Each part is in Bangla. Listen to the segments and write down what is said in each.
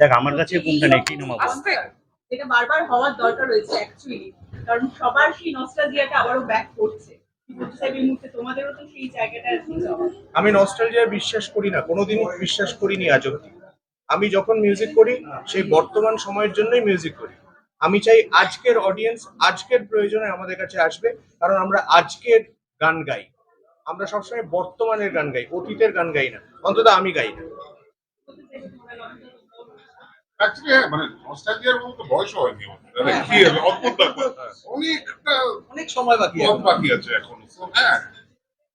দেখ আমার কাছে কোনটা নেই কি নামাবো যেটা বারবার হওয়ার দরকার রয়েছে অ্যাকচুয়ালি কারণ সবার সেই নস্টালজিয়াটা আবারও ব্যাক করছে। তোমাদেরও তো সেই জায়গাটা। আমি নস্টালজিয়া বিশ্বাস করি না কোনোদিনই বিশ্বাস করিনি আজ অব্দি আমি যখন মিউজিক করি সেই বর্তমান সময়ের জন্যই মিউজিক করি। আমি চাই আজকের অডিয়েন্স আজকের প্রয়োজনে আমাদের কাছে আসবে কারণ আমরা আজকের গান গাই। আমরা সবসময় বর্তমানের গান গাই অতীতের গান গাই না অন্তত আমি গাই না। অ্যাকচুয়ালি হ্যাঁ মানে নস্টালজিয়ার মতো বয়স হয়নি আমাদের। মানে কি হবে? অদ্ভুত ব্যাপার। অনেকটা অনেক সময় বাকি পথ আছে। বাকি আছে এখন। হ্যাঁ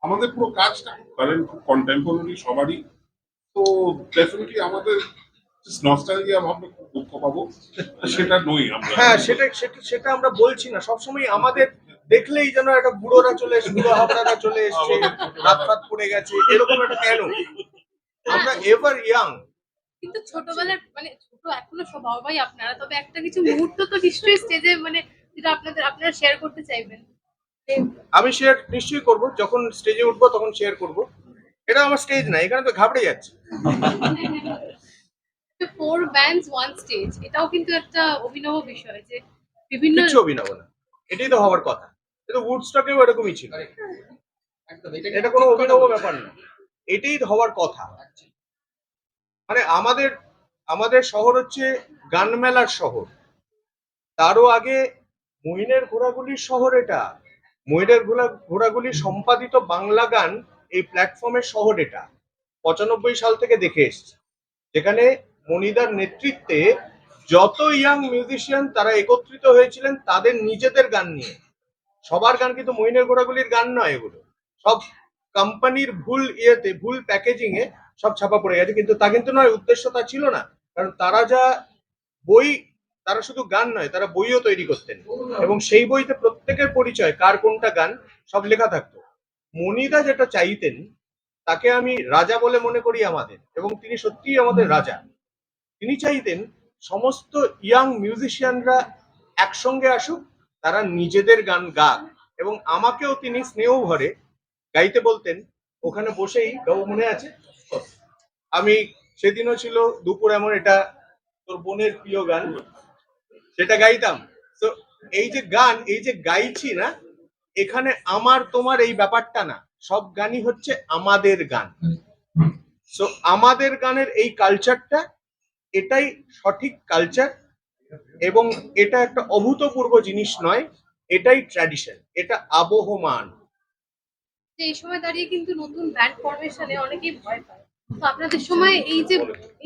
আমাদের পুরো কাজটা খুব কারেন্ট খুব কন্টেম্পোরারি সবারই। তো ডেফিনেটলি আমাদের নস্টালজিয়া ভাবলে খুব দুঃখ পাবো। সেটা নই আমরা। হ্যাঁ সেটা সেটা সেটা আমরা বলছি না। সবসময় আমাদের দেখলেই যেন একটা বুড়োরা চলে এসছে বুড়ো হাবড়ারা চলে এসছে রাত ফাত পড়ে গেছে এরকম একটা কেন? আমরা এভার ইয়াং কিন্তু ছোটবেলার মানে ছোট এখনও সবাই আপনারা তবে একটা কিছু মুহূর্ত তো নিশ্চয়ই স্টেজে মানে যেটা আপনাদের আপনারা শেয়ার করতে চাইবেন। আমি শেয়ার নিশ্চয়ই করব যখন স্টেজে উঠবো তখন শেয়ার করব। এটা আমার স্টেজ না এখানে তো ঘাবড়ে যাচ্ছে। ফোর ব্যান্ডস ওয়ান স্টেজ এটাও কিন্তু একটা অভিনব বিষয় যে বিভিন্ন কিচ্ছু অভিনব না এটাই তো হওয়ার কথা। এটা উডস্টকেও এরকমই ছিল। একদম এটা কোনো অভিনব ব্যাপার না। এটাই হওয়ার কথা। মানে আমাদের আমাদের শহর হচ্ছে গান মেলার শহর। তারও আগে মহিনের ঘোড়াগুলির শহর এটা। মহিনের ঘোড়া, ঘোড়াগুলি সম্পাদিত বাংলা গান এই প্ল্যাটফর্মের শহর এটা। পঁচানব্বই সাল থেকে দেখে এসছে। যেখানে মনিদার নেতৃত্বে যত ইয়াং মিউজিশিয়ান তারা একত্রিত হয়েছিলেন তাদের নিজেদের গান নিয়ে। সবার গান কিন্তু মহিনের ঘোড়াগুলির গান নয় এগুলো। সব কোম্পানির ভুল ইয়েতে, ভুল প্যাকেজিং এ সব ছাপা পড়ে গেছে। কিন্তু তা কিন্তু নয়, উদ্দেশ্য তা ছিল না। কারণ তারা যা বই, তারা শুধু গান নয়, তারা বইও তৈরি করতেন। এবং সেই বইতে প্রত্যেকের পরিচয়, কার কোনটা গান, সব লেখা থাকতো। মনিদা যেটা চাইতেন, তাকে আমি রাজা বলে মনে করি আমাদের, এবং তিনি সত্যিই আমাদের রাজা। তিনি চাইতেন সমস্ত ইয়াং মিউজিশিয়ানরা একসঙ্গে আসুক, তারা নিজেদের গান গাক, এবং আমাকেও তিনি স্নেহ ভরে গাইতে বলতেন, ওখানে বসেই গাও মনে আছে? আমি সেদিনও ছিল দুপুর এমন এটা তোর বোনের প্রিয় গান, সেটা গাইতাম। তো এই যে গান, এই যে গাইছি না, এখানে আমার তোমার এই ব্যাপারটা না, সব গানই হচ্ছে আমাদের গান। সো আমাদের গানের এই কালচারটা এটাই সঠিক কালচার এবং এটা একটা অভূতপূর্ব জিনিস নয়, এটাই ট্র্যাডিশন এটা আবহমান। এই সময় দাঁড়িয়ে কিন্তু নতুন ব্যান্ড ফরমেশনে অনেকেই ভয় পায়। তো আপনাদের সময় এই যে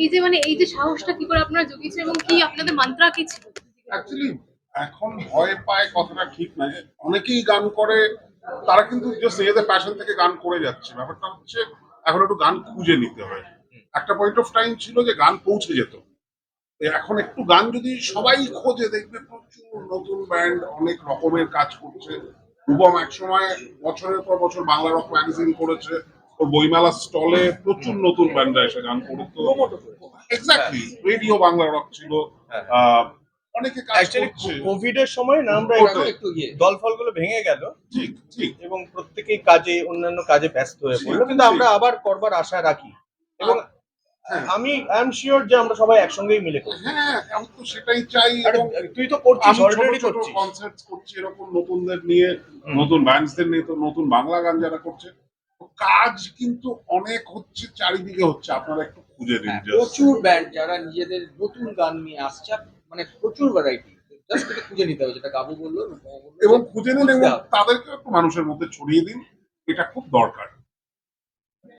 এই যে মানে এই যে সাহসটা কি করে আপনারা জুগিয়েছেন এবং কি আপনাদের মান্ত্রা কি ছিল? অ্যাকচুয়ালি এখন ভয় পায় কথাটা ঠিক অনেকেই গান করে, তারা কিন্তু জাস্ট নিজেদের প্যাশন থেকে গান করে যাচ্ছে। ব্যাপারটা হচ্ছে, এখন একটু গান খুঁজে নিতে হয়। একটা পয়েন্ট অফ টাইম ছিল যে গান পৌঁছে যেত। এখন একটু গান যদি সবাই খোঁজে, দেখবে প্রচুর নতুন ব্যান্ড অনেক রকমের কাজ করছে। রূপম একসময় বছরের পর বছর বাংলা রক ম্যাগাজিন করেছে। ওর বইমেলা স্টলে প্রচুর নতুন ব্যান্ডরা এসে গান করতো। এক্স্যাক্টলি রেডিও বাংলা রক ছিল। আহ, অনেকে কাজ করছে। কোভিড এর সময় না আমরা একটু ইয়ে দল ফলগুলো ভেঙে গেল। ঠিক ঠিক। এবং প্রত্যেকেই কাজে অন্যান্য কাজে ব্যস্ত হয়ে পড়ল। কিন্তু আমরা আবার করবার আশা রাখি। এবং হ্যাঁ। আমি আই এম শিওর যে আমরা সবাই একসঙ্গেই মিলে করব। হ্যাঁ আমি তো সেটাই চাই তুই তো করছিস অলরেডি করছিস। কনসার্ট করছি এরকম নতুনদের নিয়ে নতুন ব্যান্ডসদের নিয়ে তো নতুন বাংলা গান যারা করছে কাজ কিন্তু অনেক হচ্ছে চারিদিকে হচ্ছে। আপনারা একটু খুঁজে নিন হ্যাঁ, প্রচুর ব্যান্ড যারা নিজেদের নতুন গান নিয়ে আসছে মানে প্রচুর ভ্যারাইটি জাস্ট এটা খুঁজে নিতে হবে যেটা গাবু বলল এবং খুঁজে নিন এবং হবে। তাদেরকে একটু মানুষের মধ্যে ছড়িয়ে দিন এটা খুব দরকার।